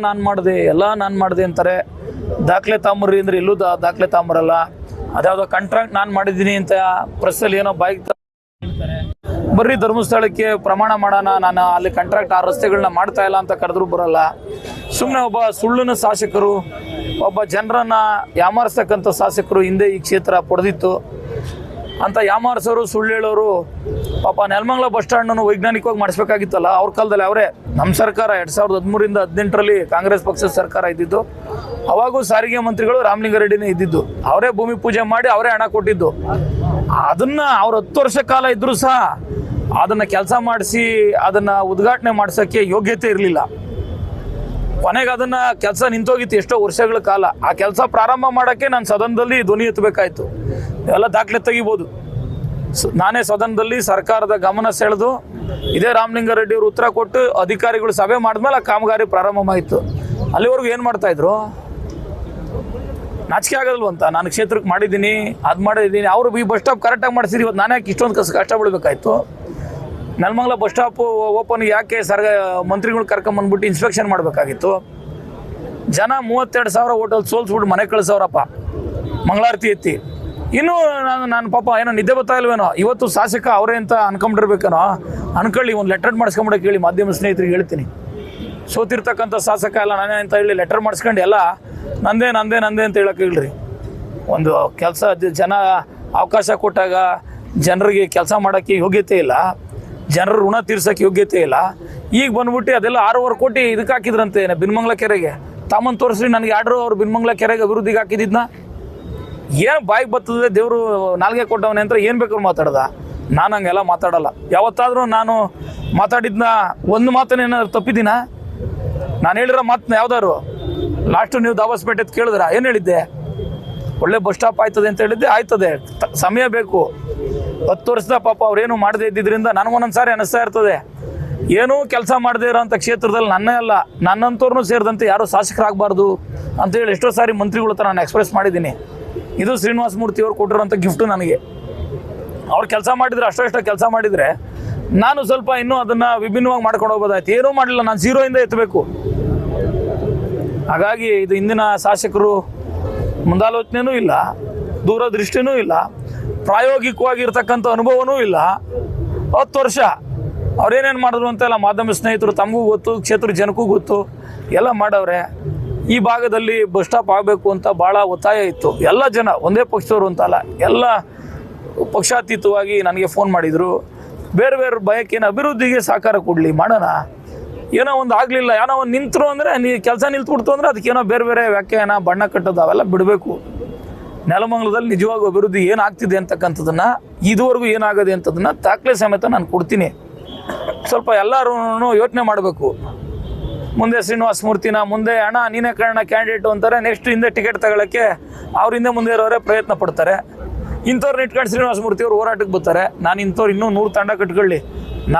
ನಾನು ಮಾಡಿದೆ, ಎಲ್ಲ ನಾನು ಮಾಡಿದೆ ಅಂತಾರೆ. ದಾಖಲೆ ತಾಂಬರ್ರಿ ಅಂದ್ರೆ ಎಲ್ಲೂ ದಾ- ದಾಖಲೆ ತಾಂಬರಲ್ಲ ಅದ್ಯಾವುದೋ ಕಾಂಟ್ರಾಕ್ಟ್ ನಾನು ಮಾಡಿದ್ದೀನಿ ಅಂತ ಪ್ರೆಸ್ಸಲ್ಲಿ ಏನೋ ಹೇಳ್ತಾರೆ. ಬರ್ರಿ ಧರ್ಮಸ್ಥಳಕ್ಕೆ ಪ್ರಮಾಣ ಮಾಡೋಣ, ನಾನು ಅಲ್ಲಿ ಕಾಂಟ್ರಾಕ್ಟ್ ಆ ರಸ್ತೆಗಳನ್ನ ಮಾಡ್ತಾ ಇಲ್ಲ ಅಂತ ಕರೆದ್ರು ಬರಲ್ಲ. ಸುಮ್ಮನೆ ಒಬ್ಬ ಸುಳ್ಳಿನ ಶಾಸಕರು, ಒಬ್ಬ ಜನರನ್ನ ಯಾಮಾರಿಸ್ತಕ್ಕಂಥ ಶಾಸಕರು ಹಿಂದೆ ಈ ಕ್ಷೇತ್ರ ಪಡೆದಿತ್ತು. ಅಂತ ಯಾಮಾರ್ಸೋರು ಸುಳ್ಳು ಹೇಳೋರು, ಪಾಪ ನೆಲಮಂಗ್ಲ ಬಸ್ ಸ್ಟ್ಯಾಂಡನ್ನು ವೈಜ್ಞಾನಿಕವಾಗಿ ಮಾಡಿಸ್ಬೇಕಾಗಿತ್ತಲ್ಲ, ಅವ್ರ ಕಾಲದಲ್ಲಿ ಅವರೇ. ನಮ್ಮ ಸರ್ಕಾರ ಎರಡು ಸಾವಿರದ ಹದಿಮೂರಿಂದ ಹದಿನೆಂಟರಲ್ಲಿ ಕಾಂಗ್ರೆಸ್ ಪಕ್ಷದ ಸರ್ಕಾರ ಇದ್ದಿದ್ದು, ಅವಾಗೂ ಸಾರಿಗೆ ಮಂತ್ರಿಗಳು ರಾಮಲಿಂಗಾರೆಡ್ಡಿನೇ ಇದ್ದಿದ್ದು. ಅವರೇ ಭೂಮಿ ಪೂಜೆ ಮಾಡಿ ಅವರೇ ಹಣ ಕೊಟ್ಟಿದ್ದು. ಅದನ್ನ ಅವ್ರು ಹತ್ತು ವರ್ಷ ಕಾಲ ಇದ್ದರೂ ಸಹ ಅದನ್ನ ಕೆಲಸ ಮಾಡಿಸಿ, ಅದನ್ನ ಉದ್ಘಾಟನೆ ಮಾಡ್ಸೋಕ್ಕೆ ಯೋಗ್ಯತೆ ಇರಲಿಲ್ಲ. ಕೊನೆಗೆ ಅದನ್ನ ಕೆಲಸ ನಿಂತೋಗಿತ್ತು ಎಷ್ಟೋ ವರ್ಷಗಳ ಕಾಲ. ಆ ಕೆಲಸ ಪ್ರಾರಂಭ ಮಾಡೋಕ್ಕೆ ನಾನು ಸದನದಲ್ಲಿ ಧ್ವನಿ ಎತ್ತಬೇಕಾಯ್ತು. ಎಲ್ಲ ದಾಖಲೆ ತೆಗಿಬೋದು. ನಾನೇ ಸದನದಲ್ಲಿ ಸರ್ಕಾರದ ಗಮನ ಸೆಳೆದು ಇದೇ ರಾಮಲಿಂಗಾರೆಡ್ಡಿ ಅವರು ಉತ್ತರ ಕೊಟ್ಟು ಅಧಿಕಾರಿಗಳು ಸಭೆ ಮಾಡಿದ್ಮೇಲೆ ಆ ಕಾಮಗಾರಿ ಪ್ರಾರಂಭವಾಯಿತು ಅಲ್ಲಿವರೆಗೂ ಏನು ಮಾಡ್ತಾ ಇದ್ರು? ನಾಚಿಕೆ ಆಗಲ್ವಂತ ನಾನು ಕ್ಷೇತ್ರಕ್ಕೆ ಮಾಡಿದ್ದೀನಿ, ಅದು ಮಾಡಿದ್ದೀನಿ. ಅವರು ಈ ಬಸ್ ಸ್ಟಾಪ್ ಕರೆಕ್ಟಾಗಿ ಮಾಡಿಸಿರಿ ಇವತ್ತು ನಾನೇ ಯಾಕೆ ಇಷ್ಟೊಂದು ಕಷ್ಟ ಕಷ್ಟ ನೆಲಮಂಗಲ ಬಸ್ ಸ್ಟಾಪ್ ಓಪನ್ ಯಾಕೆ ಸರ್ ಮಂತ್ರಿಗಳು ಕರ್ಕೊಂಬಂದ್ಬಿಟ್ಟು ಇನ್ಸ್ಪೆಕ್ಷನ್ ಮಾಡಬೇಕಾಗಿತ್ತು? ಜನ ಮೂವತ್ತೆರಡು ಸಾವಿರ ಹೋಟೆಲ್ ಸೋಲ್ಸ್ಬಿಟ್ಟು ಮನೆ ಕಳಿಸೋರಪ್ಪ. ಮಂಗಳಾರತಿ ಎತ್ತಿ. ಇನ್ನೂ ನಾನು ನಾನು ಪಾಪ ಏನೋ ನಿದ್ದೆ ಬರ್ತಾ ಇಲ್ವೇನೋ? ಇವತ್ತು ಶಾಸಕ ಅವರೇ ಅಂತ ಅನ್ಕೊಂಡಿರ್ಬೇಕೇನೋ ಅನ್ಕೊಳ್ಳಿ, ಒಂದು ಲೆಟರ್ ಮಾಡಿಸ್ಕೊಂಬಿಡಕ್ಕೆ ಹೇಳಿ ಮಾಧ್ಯಮ ಸ್ನೇಹಿತರಿಗೆ ಹೇಳ್ತೀನಿ. ಸೋತಿರ್ತಕ್ಕಂಥ ಶಾಸಕ ಎಲ್ಲ ನಾನೇ ಅಂತ ಹೇಳಿ ಲೆಟರ್ ಮಾಡಿಸ್ಕೊಂಡು ಎಲ್ಲ ನಂದೇ ನಂದೇ ನಂದೇ ಅಂತ ಹೇಳಕ್ಕೆ ಹೇಳ್ರಿ. ಒಂದು ಕೆಲಸ ಜನ ಅವಕಾಶ ಕೊಟ್ಟಾಗ ಜನರಿಗೆ ಕೆಲಸ ಮಾಡೋಕ್ಕೆ ಯೋಗ್ಯತೆ ಇಲ್ಲ. ಜನರ ಋಣ ತೀರ್ಸೋಕ್ಕೆ ಯೋಗ್ಯತೆ ಇಲ್ಲ. ಈಗ ಬಂದ್ಬಿಟ್ಟು ಅದೆಲ್ಲ ಆರೂವರೆ ಕೋಟಿ ಇದಕ್ಕೆ ಹಾಕಿದ್ರಂತೆ, ಬಿನ್ಮಂಗ್ಲ ಕೆರೆಗೆ. ತಾಮನ್ ತೋರಿಸ್ರಿ, ನನಗೆ ಆರ್ಡ್ರು ಅವ್ರು ಬಿನ್ಮಂಗ್ಲ ಕೆರೆಗೆ ಅಭಿವೃದ್ಧಿಗೆ ಹಾಕಿದ್ನ ಏನು ಬಾಯಿಗೆ ಬರ್ತದೆ ದೇವರು ನಾಲ್ಗೆ ಕೊಟ್ಟವನೆ ಅಂತ ಏನು ಬೇಕಾದ್ರು ಮಾತಾಡ್ದ. ನಾನು ಹಂಗೆಲ್ಲ ಮಾತಾಡಲ್ಲ. ಯಾವತ್ತಾದರೂ ನಾನು ಮಾತಾಡಿದ್ನ ಒಂದು ಮಾತನ್ನೇನಾದ್ರು ತಪ್ಪಿದ್ದೀನ? ನಾನು ಹೇಳಿರೋ ಮಾತನ್ನ ಯಾವ್ದಾರು ಲಾಸ್ಟು ನೀವು ದಾಬಸ್ಪೇಟೆ ಅಂತ ಕೇಳಿದ್ರ? ಏನು ಹೇಳಿದ್ದೆ? ಒಳ್ಳೆ ಬಸ್ ಸ್ಟಾಪ್ ಆಯ್ತದೆ ಅಂತ ಹೇಳಿದ್ದೆ, ಆಯ್ತದೆ. ಸಮಯ ಬೇಕು. ಹತ್ತು ವರ್ಷದ ಪಾಪ ಅವ್ರೇನು ಮಾಡದೇ ಇದ್ದಿದ್ದರಿಂದ ನನಗೊಂದೊಂದು ಸಾರಿ ಅನಿಸ್ತಾ ಇರ್ತದೆ. ಏನೂ ಕೆಲಸ ಮಾಡದೇ ಇರೋಂಥ ಕ್ಷೇತ್ರದಲ್ಲಿ ನನ್ನೇ ಅಲ್ಲ. ನನ್ನಂಥವ್ರನ್ನೂ ಸೇರಿದಂತೆ ಯಾರೂ ಶಾಸಕರಾಗಬಾರ್ದು ಅಂತೇಳಿ ಎಷ್ಟೋ ಸಾರಿ ಮಂತ್ರಿಗಳ ಹತ್ರ ನಾನು ಎಕ್ಸ್ಪ್ರೆಸ್ ಮಾಡಿದ್ದೀನಿ. ಇದು ಶ್ರೀನಿವಾಸ ಮೂರ್ತಿ ಅವ್ರು ಕೊಟ್ಟಿರೋಂಥ ಗಿಫ್ಟು ನನಗೆ. ಅವ್ರು ಕೆಲಸ ಮಾಡಿದ್ರೆ ಅಷ್ಟೋ ಕೆಲಸ ಮಾಡಿದರೆ ನಾನು ಸ್ವಲ್ಪ ಇನ್ನೂ ಅದನ್ನು ವಿಭಿನ್ನವಾಗಿ ಮಾಡ್ಕೊಂಡು ಹೋಗ್ಬೋದಾಯ್ತು. ಏನೂ ಮಾಡಲಿಲ್ಲ, ನಾನು ಝೀರೋಯಿಂದ ಎತ್ತಬೇಕು ಹಾಗಾಗಿ ಇದು ಇಂದಿನ ಶಾಸಕರು ಮುಂದಾಲೋಚನೆಯೂ ಇಲ್ಲ, ದೂರದೃಷ್ಟಿನೂ ಇಲ್ಲ, ಪ್ರಾಯೋಗಿಕವಾಗಿರ್ತಕ್ಕಂಥ ಅನುಭವನೂ ಇಲ್ಲ. ಹತ್ತು ವರ್ಷ ಅವ್ರೇನೇನು ಮಾಡಿದ್ರು ಅಂತೆಲ್ಲ ಮಾಧ್ಯಮ ಸ್ನೇಹಿತರು ತಮಗೂ ಗೊತ್ತು, ಕ್ಷೇತ್ರ ಜನಕ್ಕೂ ಗೊತ್ತು, ಎಲ್ಲ ಮಾಡವ್ರೆ. ಈ ಭಾಗದಲ್ಲಿ ಬಸ್ ಸ್ಟಾಪ್ ಆಗಬೇಕು ಅಂತ ಭಾಳ ಒತ್ತಾಯ ಇತ್ತು. ಎಲ್ಲ ಜನ ಒಂದೇ ಪಕ್ಷದವರು ಅಂತಲ್ಲ ಎಲ್ಲ ಪಕ್ಷಾತೀತವಾಗಿ ನನಗೆ ಫೋನ್ ಮಾಡಿದರು. ಬೇರೆ ಬೇರೆ ಬಯಕೇನು ಅಭಿವೃದ್ಧಿಗೆ ಸಹಕಾರ ಕೊಡಲಿ ಮಾಡೋಣ. ಏನೋ ಒಂದು ಆಗಲಿಲ್ಲ ಏನೋ ಒಂದು ನಿಂತರು ಅಂದರೆ ನೀ ಕೆಲಸ ನಿಲ್ತ್ಬಿಡ್ತು ಅಂದರೆ ಅದಕ್ಕೇನೋ ಬೇರೆ ಬೇರೆ ವ್ಯಾಖ್ಯಾನ, ಬಣ್ಣ ಕಟ್ಟೋದು ಅವೆಲ್ಲ ಬಿಡಬೇಕು. ನೆಲಮಂಗಲದಲ್ಲಿ ನಿಜವಾಗೂ ಅಭಿವೃದ್ಧಿ ಏನಾಗ್ತಿದೆ ಅಂತಕ್ಕಂಥದ್ದನ್ನು ಇದುವರೆಗೂ ಏನಾಗದೆ ಅಂತದನ್ನು ದಾಖಲೆ ಸಮೇತ ನಾನು ಕೊಡ್ತೀನಿ. ಸ್ವಲ್ಪ ಎಲ್ಲರೂ ಯೋಚನೆ ಮಾಡಬೇಕು. ಮುಂದೆ ಶ್ರೀನಿವಾಸ ಮೂರ್ತಿನ ಮುಂದೆ ಅಣ್ಣ ನೀನೇ ಕಾರಣ ಕ್ಯಾಂಡಿಡೇಟು ಅಂತಾರೆ. ನೆಕ್ಸ್ಟ್ ಹಿಂದೆ ಟಿಕೆಟ್ ತಗೊಳ್ಳೋಕ್ಕೆ ಅವ್ರ ಹಿಂದೆ ಮುಂದೆ ಇರೋರೇ ಪ್ರಯತ್ನ ಪಡ್ತಾರೆ. ಇಂಥವ್ರನ್ನ ಇಟ್ಕೊಂಡು ಶ್ರೀನಿವಾಸ ಮೂರ್ತಿ ಅವರು ಹೋರಾಟಕ್ಕೆ ಬರ್ತಾರೆ. ನಾನು ಇಂಥವ್ರು ಇನ್ನೂ ನೂರು ತಂಡ ಕಟ್ಕೊಳ್ಳಿ.